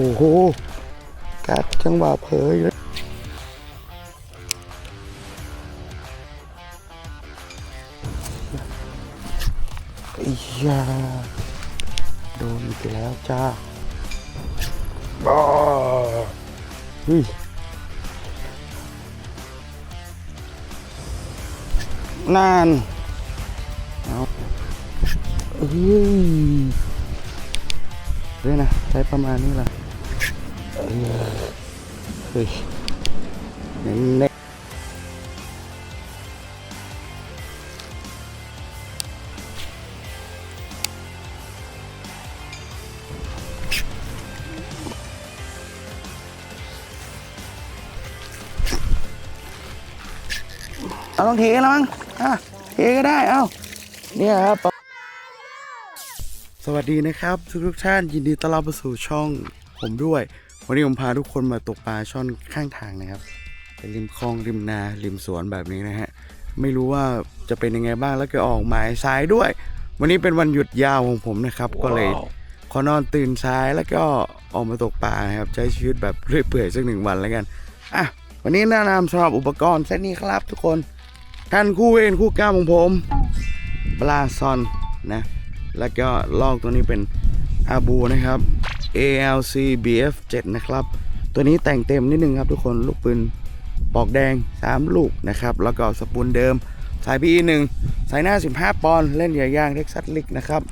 โอ้โหกัดจังหวะเผยเลยไอ้ยาโดนอีกแล้วจ้าบ้าฮ้ยนานเอาเฮ้ยด้วยนะใช้ประมาณนี้แหละ เออเฮ้ยเน้นเอาต้องเทแล้วมั้งอะเทก็ได้ เอาเนี่ยครับ สวัสดีนะครับ ทุกทุกท่านยินดีต้อนรับมาสู่ช่องผมด้วย วันนี้ผมพาทุกคนมาตกปลาช่อนข้างทางนะครับเป็นริมคลองริมนาริมสวนแบบนี้นะฮะไม่รู้ว่าจะเป็นยังไงบ้างแล้วก็ออกหมายสายด้วย วันนี้เป็นวันหยุดยาวของผมนะครับ ก็เลยขอนอนตื่นสายแล้วก็ออกมาตกปลานะครับใช้ชีวิตแบบเรื่อยเปื่อยสักหนึ่งวันแล้วกันอะวันนี้แนะนำสำหรับอุปกรณ์เซตนี้ครับทุกคนท่านคู่เวรคู่กล้ามของผมปลาซอนนะแล้วก็ลอกตัวนี้เป็นอาบูนะครับ ALC BF 7นะครับ ตัวนี้แต่งเต็มนิดนึงครับทุกคนลูกปืนปอกแดง 3 ลูกนะครับ แล้วก็สปูลเดิม สาย PE 1สายหน้า 15 ปอนด์เล่นเหยื่อย่างเท็กซัสลิกนะครับ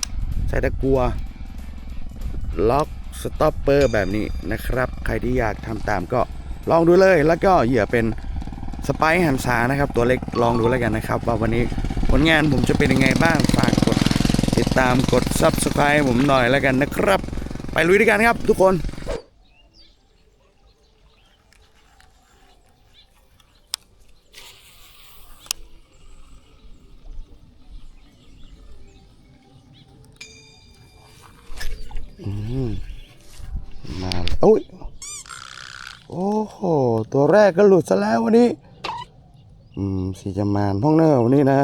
ใส่ตะกัว ล็อกสต็อปเปอร์แบบนี้นะครับ ใครที่อยากทำตามก็ลองดูเลย แล้วก็เหยื่อเป็นสไปซ์หันษานะครับ ตัวเล็กลองดูแล้วกันนะครับ ว่าวันนี้ผลงานผมจะเป็นยังไงบ้างฝากกดติดตามกด Subscribe ผมหน่อยแล้วกันนะครับ ไปลุยด้วยกันครับ ทุกคนมาแล้วโอ้ย โอ้โห ตัวแรกก็หลุดซะแล้ววันนี้ อืมสีจะมานห้องเนอร์วันนี้นะ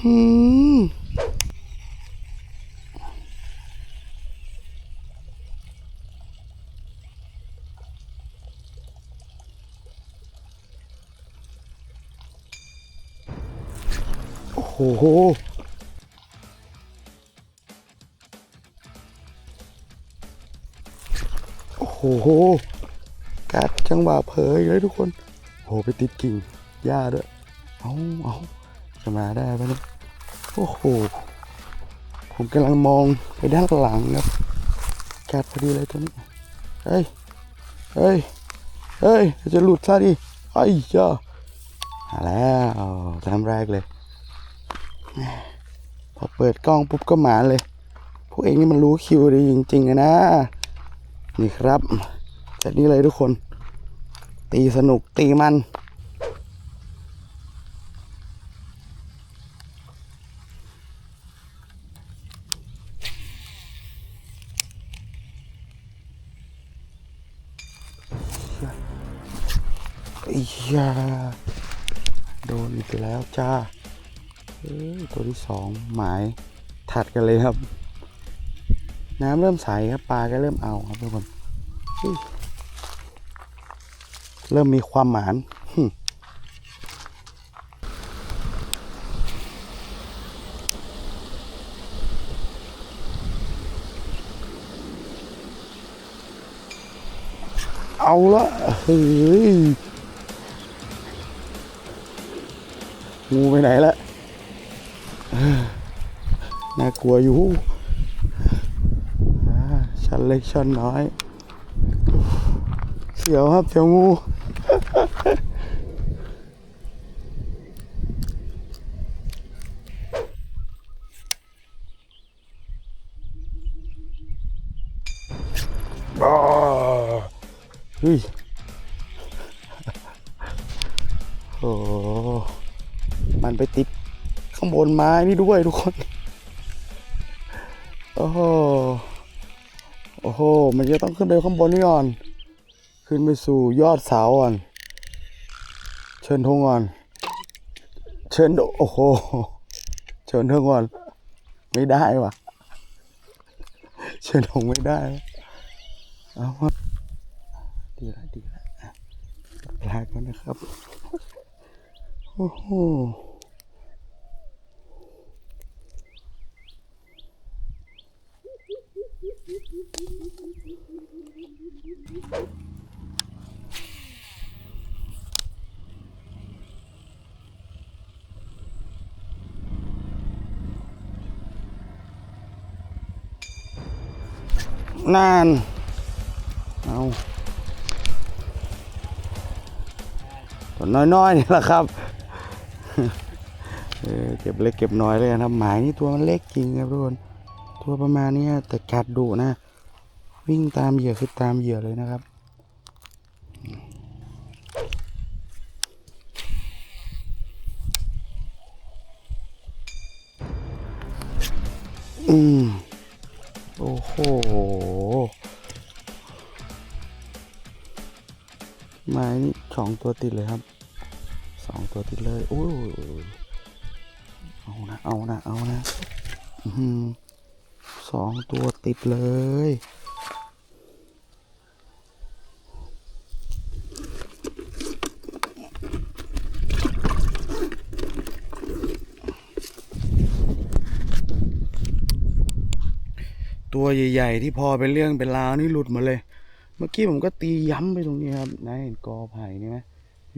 หืมโอ้โหโอ้โหกัดจังหวะเผยเลยทุกคน โหไปติดกิ่งหญ้าด้วย เอาเอา จะมาได้ปะเนี่ยโอ้โห ผมกำลังมองไปด้านหลังครับกัดพอดีเลยตัวนี้เฮ้ยเฮ้ยเฮ้ยจะหลุดซะดิไอ้ย่ามาแล้วตามแรกเลย พอเปิดกล้องปุ๊บก็หมาเลย พวกเองนี่มันรู้คิวดีจริงๆนะ นี่ครับแบบนี้เลยทุกคน ตีสนุกตีมัน อียาโดนอีกแล้วจ้าตัวที่สองหมายถัดกันเลยครับ น้ำเริ่มใสครับปลาก็เริ่มเอาครับทุกคนเริ่มมีความหมานเอาละเฮ้ย งูไปไหนละเอ้อน่ากลัวอยู่ชั้นเล็กชั้นน้อย เสียวครับเสียวงูบ้าเฮ้ย มันไปติดข้างบนไม้นี่ด้วยทุกคน โอ้โห โอ้โห มันจะต้องขึ้นไปข้างบนนี่ก่อน ขึ้นไปสู่ยอดเสาก่อน เชิญทงก่อน เชิญโอ้โห เชิญทงก่อน ไม่ได้ว่ะ เชิญทงไม่ได้ เอาวะดีละดีละลาก่อนนะครับ โอ้โห นานเอาตัวน้อยๆนี่แหละครับเก็บเล็กเก็บน้อยเลยนะครับหมายนี่ตัวมันเล็กจริงครับทุกคนตัวประมาณนี้แต่กัดดุนะ วิ่งตามเหยื่อคือตามเหยื่อเลยนะครับอืม โอ้โห ไม้นี่สองตัวติดเลยครับสองตัวติดเลยโอ้ยเอานะ เอานะ เอานะอือหือสองตัวติดเลย ตัวใหญ่ ๆ ที่พอเป็นเรื่องเป็นราวนี่หลุดหมาเลย เมื่อกี้ผมก็ตีย้ำไปตรงนี้ครับนายเห็นกอไผ่นี่ไหม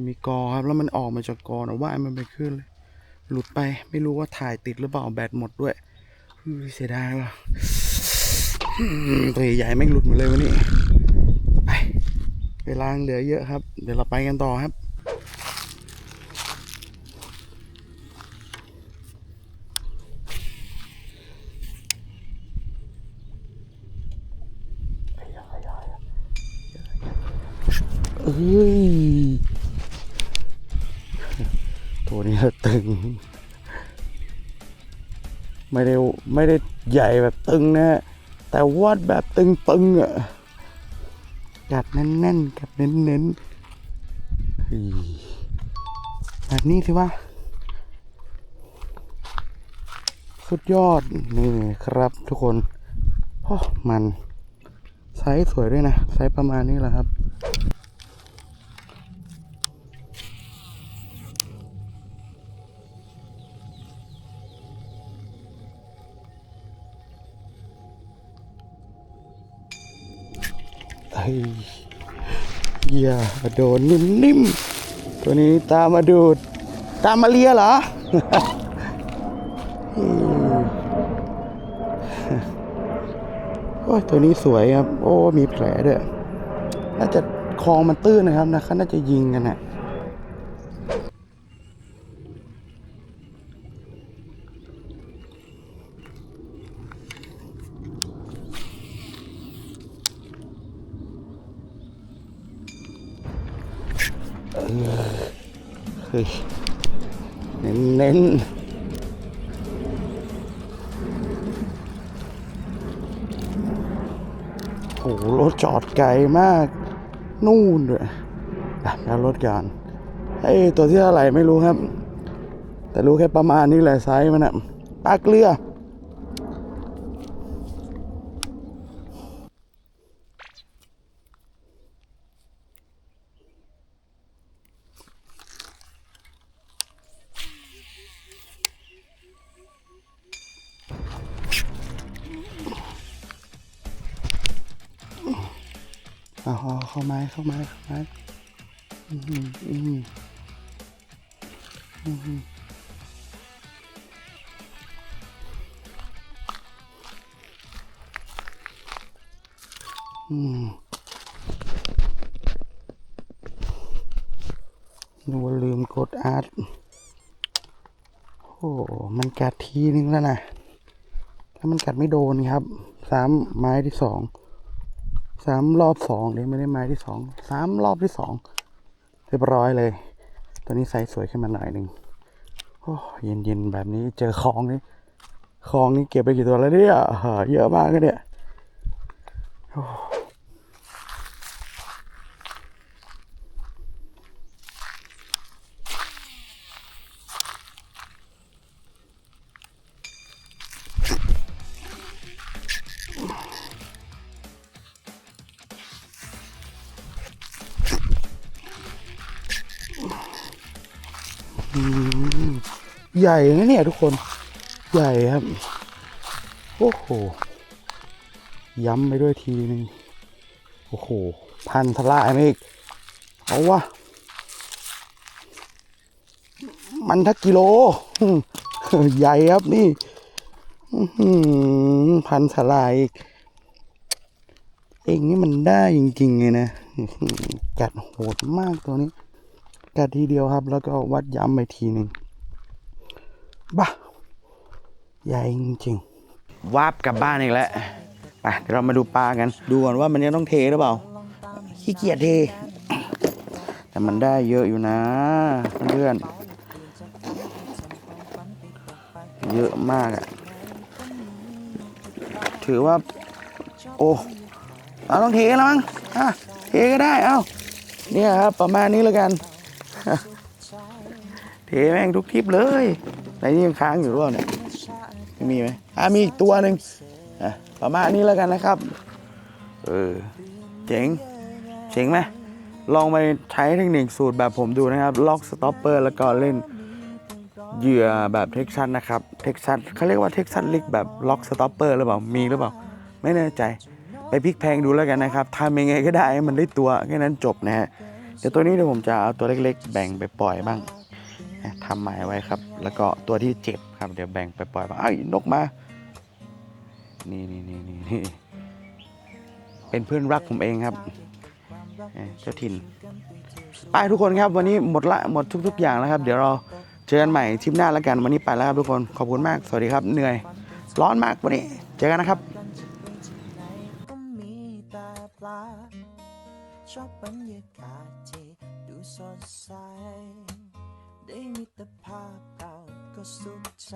มีกอครับแล้วมันออกมาจากกอนะว่ามันไปขึ้นเลย หลุดไปไม่รู้ว่าถ่ายติดหรือเปล่าแบตหมดด้วยเสียดายว่ะตัวใหญ่ๆไม่หลุดหมดเลยวันนี้ไปเวลางเหลือเยอะครับ เดี๋ยวเราไปกันต่อครับ ตัวนี้ตึง ไม่ได้ไม่ได้ใหญ่แบบตึงนะแต่วัดแบบตึงๆอะกัดแน่นๆกัดเน้นๆเฮ้ยแบบนี้สิวะสุดยอดนี่ครับทุกคนโอ้มันไซส์สวยด้วยนะไซส์ประมาณนี้แหละครับ อย่าโดนนิ่มๆ ตัวนี้ตามมาดูด ตามมาเลียเหรอ โอ้ยตัวนี้สวยครับ โอ้ มีแผลด้วย น่าจะคลองมันตื้นนะครับนะเขาน่าจะยิงกันนะเเน้นเน้นโอ้โหรถจอดไกลมาก นู่นด้วยแล้วรถกันไอ้ตัวที่เท่าไหร่ไม่รู้ครับ แต่รู้แค่ประมาณนี้แหละไซส์มันอะปลาเกลือเอาเอาเข้าไม้เข้าไม้เข้าไม้อืมอืมอืมอืมนึกว่าลืมกดอาร์ตโอ้ มันกัดทีนึงแล้วนะ ถ้ามันกัดไม่โดนครับ สามไม้ที่สอง สามรอบสองเลยไม่ได้ไม้ที่สองสามรอบที่สองเรียบร้อยเลยตอนนี้ใส่สวยขึ้นมาหน่อยหนึ่งโอ้เย็นเย็นๆแบบนี้เจอคลองนี่คลองนี่เก็บไปกี่ตัวแล้วเนี่ยเยอะมากเลยเนี่ยโอ้ ใหญ่นะเนี่ยทุกคน ใหญ่ครับ โอ้โห ย้ำไปด้วยทีนึง โอ้โห พันทลายมอีก เอาวะ มันทักกิโล ใหญ่ครับนี่พันทลายอีก เองนี่มันได้จริงๆเลยนะกัดโหดมากตัวนี้กัดทีเดียวครับ แล้วก็วัดย้ำไปทีหนึ่ง บ้าใหญ่จริงๆวาบกลับบ้านอีกแล้วไปเดี๋ยวเรามาดูปลากัน ดูก่อนว่ามันยังต้องเทหรือเปล่า ขี้เกียจเท แต่มันได้เยอะอยู่นะเพื่อนๆเยอะมากอะถือว่า โอ้เอาต้องเทแล้วมั้งอะเทก็ได้เอาเนี่ยครับประมาณนี้แล้วกัน เทแม่งทุกทริปเลย ในนี้ยังค้างอยู่หรือเปล่าเนี่ยมีไหมอะมีอีกตัวหนึ่งอะประมาณนี้แล้วกันนะครับ เออ เจ๋ง เจ๋งไหมลองไปใช้เทคนิคสูตรแบบผมดูนะครับ ล็อกสต็อปเปอร์แล้วก็เล่นเหยื่อแบบเท็กซัสนะครับ เท็กซัสเขาเรียกว่าเท็กซัสลิกแบบล็อกสต็อปเปอร์หรือเปล่า มีหรือเปล่า ไม่แน่ใจ ไปพลิกแพลงดูแล้วกันนะครับทำยังไงก็ได้ให้มันได้ตัวแค่นั้นจบนะฮะ เดี๋ยวตัวนี้เดี๋ยวผมจะเอาตัวเล็ก ๆ แบ่งไปปล่อยบ้างนะ ทำหมายไว้ครับ แล้วก็ตัวที่เจ็บครับ เดี๋ยวแบ่งไปปล่อยบ้างอ้นกมา นี่นี่นี่นี่นี่เป็นเพื่อนรักผมเองครับเอ้ยเจ้าถิ่นไปทุกคนครับ วันนี้หมดละหมดทุก ๆ อย่างแล้วครับ เดี๋ยวเราเจอกันใหม่ทริปหน้าแล้วกันวันนี้ไปแล้วครับทุกคนขอบคุณมากสวัสดีครับเหนื่อย ร้อนมากวันนี้เจอกันนะครับ ภาพเราก็สุขใจ